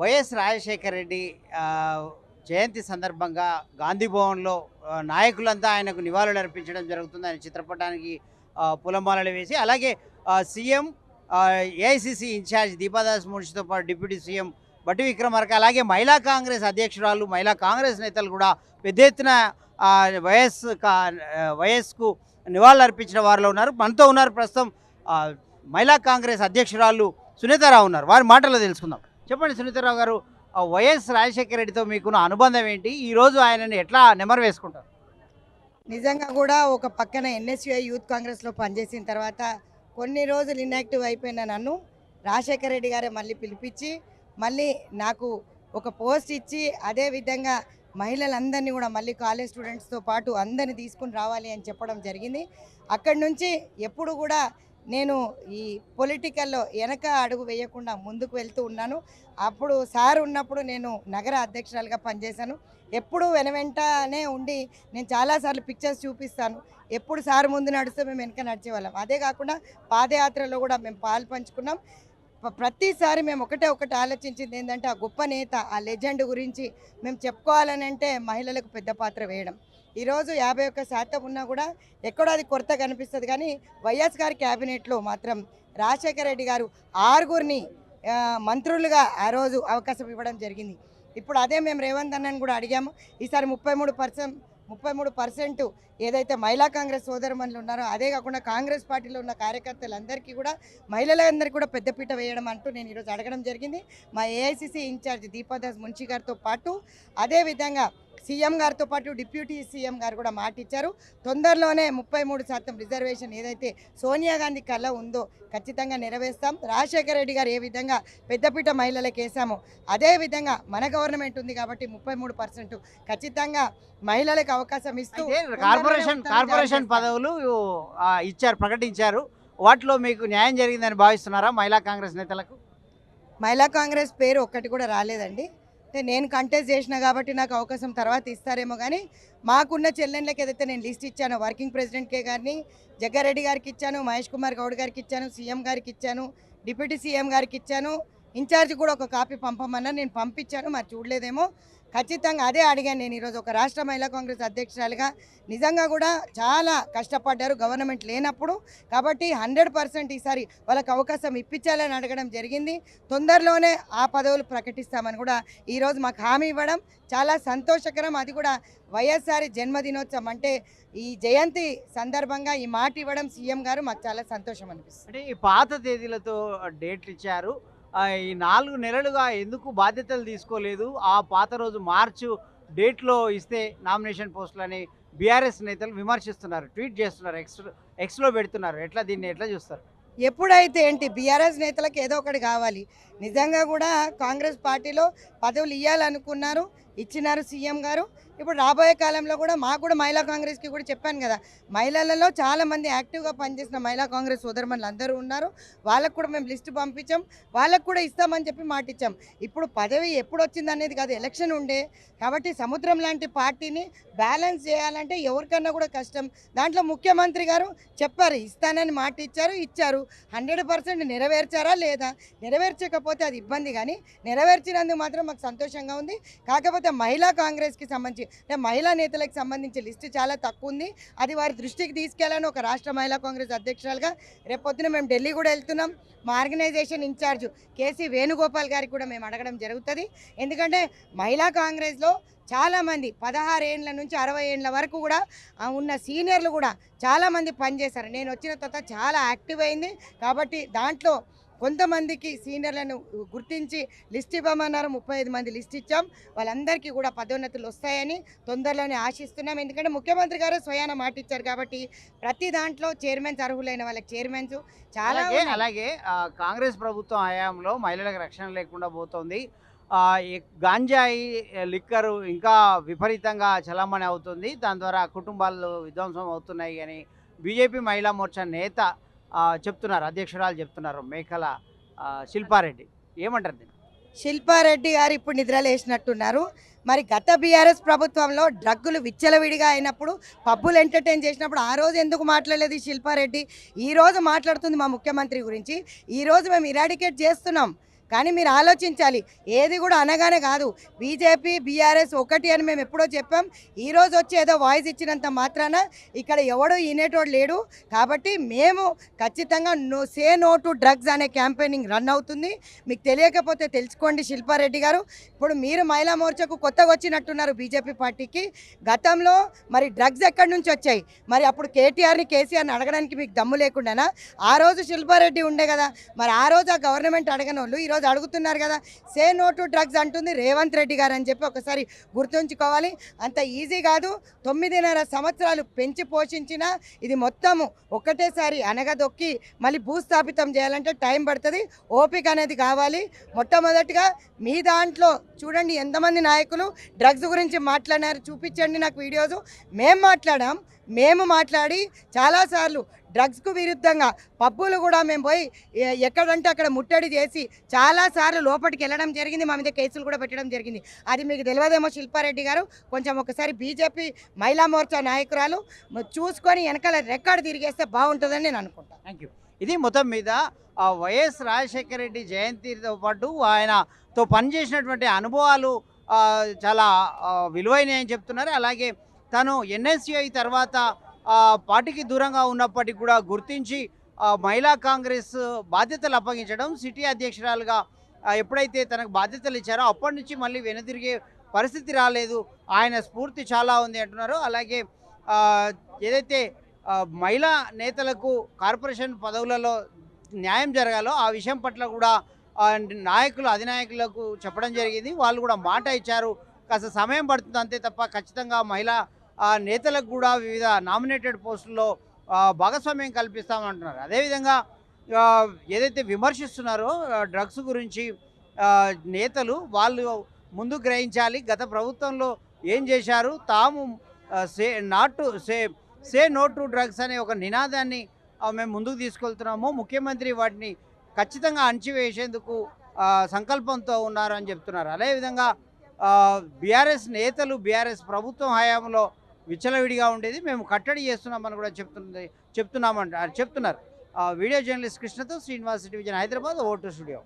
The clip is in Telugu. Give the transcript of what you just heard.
వైఎస్ రాజశేఖర రెడ్డి జయంతి సందర్భంగా గాంధీ భవన్లో నాయకులంతా ఆయనకు నివాళులు అర్పించడం జరుగుతుంది. ఆయన చిత్రపటానికి ఆ, పూలమాలలు వేసి అలాగే సీఎం ఏఐసిసి ఇన్ఛార్జ్ దీపాదాస్ మున్షితో పాటు డిప్యూటీ సీఎం బట్టి విక్రమార్క అలాగే మహిళా కాంగ్రెస్ అధ్యక్షురాలు మహిళా కాంగ్రెస్ నేతలు కూడా పెద్ద ఎత్తున వైఎస్ కా వైఎస్కు నివాళులు అర్పించిన వారిలో ఉన్నారు. మనతో ఉన్నారు ప్రస్తుతం మహిళా కాంగ్రెస్ అధ్యక్షురాలు సునీతారావు ఉన్నారు. వారి మాటల్లో తెలుసుకుందాం. చెప్పండి సునీతారావు గారు ఆ వైఎస్ రాజశేఖర రెడ్డితో మీకున్న అనుబంధం ఏంటి? ఈరోజు ఆయనని ఎట్లా నెమరు వేసుకుంటారు? నిజంగా కూడా ఒక పక్కన ఎన్ఎస్యుఐ యూత్ కాంగ్రెస్లో పనిచేసిన తర్వాత కొన్ని రోజులు ఇన్యాక్టివ్ అయిపోయిన నన్ను రాజశేఖర రెడ్డి గారే మళ్ళీ పిలిపించి మళ్ళీ నాకు ఒక పోస్ట్ ఇచ్చి అదే విధంగా మహిళలందరినీ కూడా మళ్ళీ కాలేజ్ స్టూడెంట్స్తో పాటు అందరిని తీసుకుని రావాలి అని చెప్పడం జరిగింది. అక్కడి నుంచి ఎప్పుడు కూడా నేను ఈ పొలిటికల్లో వెనక అడుగు వేయకుండా ముందుకు వెళ్తూ ఉన్నాను. అప్పుడు సార్ ఉన్నప్పుడు నేను నగర అధ్యక్షురాలుగా పనిచేశాను. ఎప్పుడు వెనవెంటనే ఉండి నేను చాలాసార్లు పిక్చర్స్ చూపిస్తాను. ఎప్పుడు సార్ ముందు నడిస్తే మేము వెనక నడిచేవాళ్ళం. అదే కాకుండా పాదయాత్రలో కూడా మేము పాలు పంచుకున్నాం. ప్రతిసారి మేము ఒకటే ఒకటి ఆలోచించింది ఏంటంటే ఆ గొప్ప నేత ఆ లెజెండ్ గురించి మేము చెప్పుకోవాలని అంటే మహిళలకు పెద్ద పాత్ర వేయడం. ఈరోజు యాభై ఒక్క శాతం ఉన్నా కూడా ఎక్కడో అది కొరత కనిపిస్తుంది. కానీ వైఎస్ గారి క్యాబినెట్లో మాత్రం రాజశేఖర రెడ్డి గారు ఆరుగురిని మంత్రులుగా ఆ రోజు అవకాశం ఇవ్వడం జరిగింది. ఇప్పుడు అదే మేము రేవంత్ అన్నని కూడా అడిగాము. ఈసారి ముప్పై మూడు పర్సెంట్ ముప్పై మూడు పర్సెంట్ ఏదైతే మహిళా కాంగ్రెస్ సోదరుమణులు ఉన్నారో అదే కాకుండా కాంగ్రెస్ పార్టీలో ఉన్న కార్యకర్తలందరికీ కూడా మహిళలందరికీ కూడా పెద్దపీట వేయడం అంటూ నేను ఈరోజు అడగడం జరిగింది. మా ఏఐసిసి ఇన్ఛార్జ్ దీపాదాస్ మున్షి గారితో పాటు అదేవిధంగా సీఎం గారితో పాటు డిప్యూటీ సీఎం గారు కూడా మాట ఇచ్చారు. తొందరలోనే ముప్పై మూడు శాతం రిజర్వేషన్ ఏదైతే సోనియా గాంధీ కళ ఉందో ఖచ్చితంగా నెరవేర్స్తాం. రాజశేఖర రెడ్డి గారు ఏ విధంగా పెద్దపీట మహిళలకు వేసామో అదే విధంగా మన గవర్నమెంట్ ఉంది కాబట్టి ముప్పై మూడు పర్సెంట్ ఖచ్చితంగా మహిళలకు అవకాశం ఇస్తూ కార్పొరేషన్ కార్పొరేషన్ పదవులు ఇచ్చారు ప్రకటించారు. వాటిలో మీకు న్యాయం జరిగిందని భావిస్తున్నారా మహిళా కాంగ్రెస్ నేతలకు? మహిళా కాంగ్రెస్ పేరు ఒక్కటి కూడా రాలేదండి. అంటే నేను కంటెస్ట్ చేసిన కాబట్టి నాకు అవకాశం తర్వాత ఇస్తారేమో కానీ మాకున్న చెల్లెళ్ళకి ఏదైతే నేను లిస్ట్ ఇచ్చానో వర్కింగ్ ప్రెసిడెంట్కే గారిని జగ్గారెడ్డి గారికి ఇచ్చాను మహేష్ కుమార్ గౌడ్ గారికి ఇచ్చాను సీఎం గారికి ఇచ్చాను డిప్యూటీ సీఎం గారికి ఇచ్చాను ఇన్ఛార్జ్ కూడా ఒక కాపీ పంపమన్నా నేను పంపించాను మరి చూడలేదేమో. ఖచ్చితంగా అదే అడిగాను నేను ఈరోజు ఒక రాష్ట్ర మహిళా కాంగ్రెస్ అధ్యక్షురాలుగా. నిజంగా కూడా చాలా కష్టపడ్డారు గవర్నమెంట్ లేనప్పుడు. కాబట్టి హండ్రెడ్ పర్సెంట్ ఈసారి వాళ్ళకి అవకాశం ఇప్పించాలని అడగడం జరిగింది. తొందరలోనే ఆ పదవులు ప్రకటిస్తామని కూడా ఈరోజు మాకు హామీ ఇవ్వడం చాలా సంతోషకరం. అది కూడా వైఎస్ఆర్ జన్మదినోత్సవం అంటే ఈ జయంతి సందర్భంగా ఈ మాట ఇవ్వడం సీఎం గారు మాకు చాలా సంతోషం అనిపిస్తుంది. అంటే ఈ పాత తేదీలతో డేట్లు ఇచ్చారు. ఈ నాలుగు నెలలుగా ఎందుకు బాధ్యతలు తీసుకోలేదు? ఆ పాత రోజు మార్చు డేట్లో ఇస్తే నామినేషన్ పోస్టులని బీఆర్ఎస్ నేతలు విమర్శిస్తున్నారు ట్వీట్ చేస్తున్నారు ఎక్స్ ఎక్స్లో పెడుతున్నారు. ఎట్లా దీన్ని ఎట్లా చూస్తారు? ఎప్పుడైతే ఏంటి బీఆర్ఎస్ నేతలకు ఏదో ఒకటి కావాలి. నిజంగా కూడా కాంగ్రెస్ పార్టీలో పదవులు ఇవ్వాలనుకున్నారు ఇచ్చినారు సీఎం గారు. ఇప్పుడు రాబోయే కాలంలో కూడా మాకు కూడా మహిళా కాంగ్రెస్కి కూడా చెప్పాను కదా మహిళలలో చాలామంది యాక్టివ్గా పనిచేసిన మహిళా కాంగ్రెస్ సోదరుమణులు అందరూ ఉన్నారు. వాళ్ళకు కూడా మేము లిస్ట్ పంపించాం. వాళ్ళకు కూడా ఇస్తామని చెప్పి మాట ఇచ్చాం. ఇప్పుడు పదవి ఎప్పుడు వచ్చింది అనేది కాదు ఎలక్షన్ ఉండే. కాబట్టి సముద్రం లాంటి పార్టీని బ్యాలెన్స్ చేయాలంటే ఎవరికన్నా కూడా కష్టం. దాంట్లో ముఖ్యమంత్రి గారు చెప్పారు ఇస్తానని మాట ఇచ్చారు ఇచ్చారు. హండ్రెడ్ పర్సెంట్ నెరవేర్చారా లేదా? నెరవేర్చకపోతే అది ఇబ్బంది కానీ నెరవేర్చినందుకు మాత్రం మాకు సంతోషంగా ఉంది. కాకపోతే మహిళా కాంగ్రెస్కి సంబంధించి మహిళా నేతలకు సంబంధించి లిస్టు చాలా తక్కువ ఉంది. అది వారి దృష్టికి తీసుకెళ్ళాలని ఒక రాష్ట్ర మహిళా కాంగ్రెస్ అధ్యక్షురాలుగా రేపొద్దున మేము ఢిల్లీ కూడా వెళ్తున్నాం. మా ఆర్గనైజేషన్ ఇన్ఛార్జ్ కేసీ వేణుగోపాల్ గారికి కూడా మేము అడగడం జరుగుతుంది. ఎందుకంటే మహిళా కాంగ్రెస్లో చాలామంది పదహారు ఏండ్ల నుంచి అరవై ఏండ్ల వరకు కూడా ఉన్న సీనియర్లు కూడా చాలామంది పనిచేశారు. నేను వచ్చిన తర్వాత చాలా యాక్టివ్ అయింది. కాబట్టి దాంట్లో కొంతమందికి సీనియర్లను గుర్తించి లిస్ట్ ఇవ్వమన్నారు. ముప్పై ఐదు మంది లిస్ట్ ఇచ్చాం. వాళ్ళందరికీ కూడా పదోన్నతులు వస్తాయని తొందరలోనే ఆశిస్తున్నాం. ఎందుకంటే ముఖ్యమంత్రి గారు స్వయాన మాట ఇచ్చారు కాబట్టి ప్రతి దాంట్లో చైర్మన్స్ అర్హులైన వాళ్ళకి చైర్మన్స్ చాలా అలాగే కాంగ్రెస్ ప్రభుత్వం హయాంలో మహిళలకు రక్షణ లేకుండా పోతుంది. గాంజాయి లిక్కరు ఇంకా విపరీతంగా చలామణి అవుతుంది. దాని ద్వారా కుటుంబాలు విధ్వంసం అవుతున్నాయి అని బీజేపీ మహిళా మోర్చా నేత చెప్తున్నారు అధ్యక్షురాలు చెప్తున్నారు మేకల శిల్పారెడ్డి. ఏమంటారు దీన్ని? శిల్పారెడ్డి గారు ఇప్పుడు నిద్రలేసినట్టున్నారు మరి గత బీఆర్ఎస్ ప్రభుత్వంలో డ్రగ్గులు విచ్చలవిడిగా అయినప్పుడు పబ్బులు ఎంటర్టైన్ చేసినప్పుడు ఆ రోజు ఎందుకు మాట్లాడలేదు శిల్పారెడ్డి? ఈరోజు మాట్లాడుతుంది మా ముఖ్యమంత్రి గురించి. ఈ రోజు మేము ఇరాడికేట్ చేస్తున్నాం. కానీ మీరు ఆలోచించాలి. ఏది కూడా అనగానే కాదు. బీజేపీ బీఆర్ఎస్ ఒకటి అని మేము ఎప్పుడో చెప్పాం. ఈరోజు వచ్చి ఏదో వాయిస్ ఇచ్చినంత మాత్రాన ఇక్కడ ఎవడో ఈనేటోడు లేడు. కాబట్టి మేము ఖచ్చితంగా no say no to drugs అనే క్యాంపెయినింగ్ రన్ అవుతుంది. మీకు తెలియకపోతే తెలుసుకోండి శిల్పారెడ్డి గారు. ఇప్పుడు మీరు మహిళా మోర్చాకు కొత్తగా వచ్చినట్టున్నారు బీజేపీ పార్టీకి. గతంలో మరి డ్రగ్స్ ఎక్కడి నుంచి వచ్చాయి? మరి అప్పుడు కేటీఆర్ని కేసీఆర్ని అడగడానికి మీకు దమ్ము లేకుండానా? ఆ రోజు శిల్పారెడ్డి ఉండే కదా. మరి ఆ రోజు ఆ గవర్నమెంట్ అడగని వాళ్ళు ఈరోజు అడుగుతున్నారు కదా సే నో టు డ్రగ్స్ అంటుంది రేవంత్ రెడ్డి గారు అని చెప్పి ఒకసారి గుర్తుంచుకోవాలి. అంత ఈజీ కాదు తొమ్మిదిన్నర సంవత్సరాలు పెంచి పోషించిన ఇది మొత్తము ఒక్కటేసారి అనగదొక్కి మళ్ళీ భూస్థాపితం చేయాలంటే టైం పడుతుంది ఓపిక అనేది కావాలి. మొట్టమొదటిగా మీ దాంట్లో చూడండి ఎంతమంది నాయకులు డ్రగ్స్ గురించి మాట్లాడినారు చూపించండి నాకు వీడియోస్. మేము మాట్లాడాం మేము మాట్లాడి చాలాసార్లు డ్రగ్స్కు విరుద్ధంగా పబ్బులు కూడా మేము పోయి ఎక్కడంటే అక్కడ ముట్టడి చేసి చాలాసార్లు లోపలికి వెళ్ళడం జరిగింది. మా మీద కేసులు కూడా పెట్టడం జరిగింది. అది మీకు తెలియదేమో శిల్పారెడ్డి గారు. కొంచెం ఒకసారి బీజేపీ మహిళా మోర్చా నాయకురాలు చూసుకొని వెనకాల రికార్డు తిరిగేస్తే బాగుంటుందని నేను అనుకుంటాను థ్యాంక్ యూ ఇది మొత్తం మీద వైఎస్ రాజశేఖర రెడ్డి జయంతితో పాటు ఆయనతో పనిచేసినటువంటి అనుభవాలు చాలా ఆ, విలువైనవి అని చెప్తున్నారు. అలాగే తను ఎన్ఎస్యుఐ తర్వాత పార్టీకి దూరంగా ఉన్నప్పటికీ కూడా గుర్తించి మహిళా కాంగ్రెస్ బాధ్యతలు అప్పగించడం సిటీ అధ్యక్షురాలుగా ఎప్పుడైతే తనకు బాధ్యతలు ఇచ్చారో అప్పటి నుంచి మళ్ళీ వెనుదిరిగే పరిస్థితి రాలేదు. ఆయన స్ఫూర్తి చాలా ఉంది అంటున్నారు. అలాగే ఏదైతే మహిళా నేతలకు కార్పొరేషన్ పదవులలో న్యాయం జరగాలో ఆ విషయం పట్ల కూడా నాయకులు అధినాయకులకు చెప్పడం జరిగింది. వాళ్ళు కూడా మాట ఇచ్చారు. కాస్త సమయం పడుతుంది అంతే తప్ప ఖచ్చితంగా మహిళా నేతలకు కూడా వివిధ నామినేటెడ్ పోస్టుల్లో భాగస్వామ్యం కల్పిస్తామంటున్నారు. అదేవిధంగా ఏదైతే విమర్శిస్తున్నారో డ్రగ్స్ గురించి నేతలు వాళ్ళు ముందు గ్రహించాలి. గత ప్రభుత్వంలో ఏం చేశారు? తాము say not to say say no to drugs అనే ఒక నినాదాన్ని మేము ముందుకు తీసుకెళ్తున్నాము. ముఖ్యమంత్రి వాటిని ఖచ్చితంగా అణచివేసేందుకు సంకల్పంతో ఉన్నారు అని చెప్తున్నారు. అదేవిధంగా బీఆర్ఎస్ నేతలు బీఆర్ఎస్ ప్రభుత్వం హయాంలో విచ్చలవిడిగా ఉండేది. మేము కట్టడి చేస్తున్నామని కూడా చెప్తుంది చెప్తున్నామంట చెప్తున్నారు. వీడియో జర్నలిస్ట్ కృష్ణతో శ్రీనివాస్ డివిజన్ హైదరాబాద్ ఓటు స్టూడియో.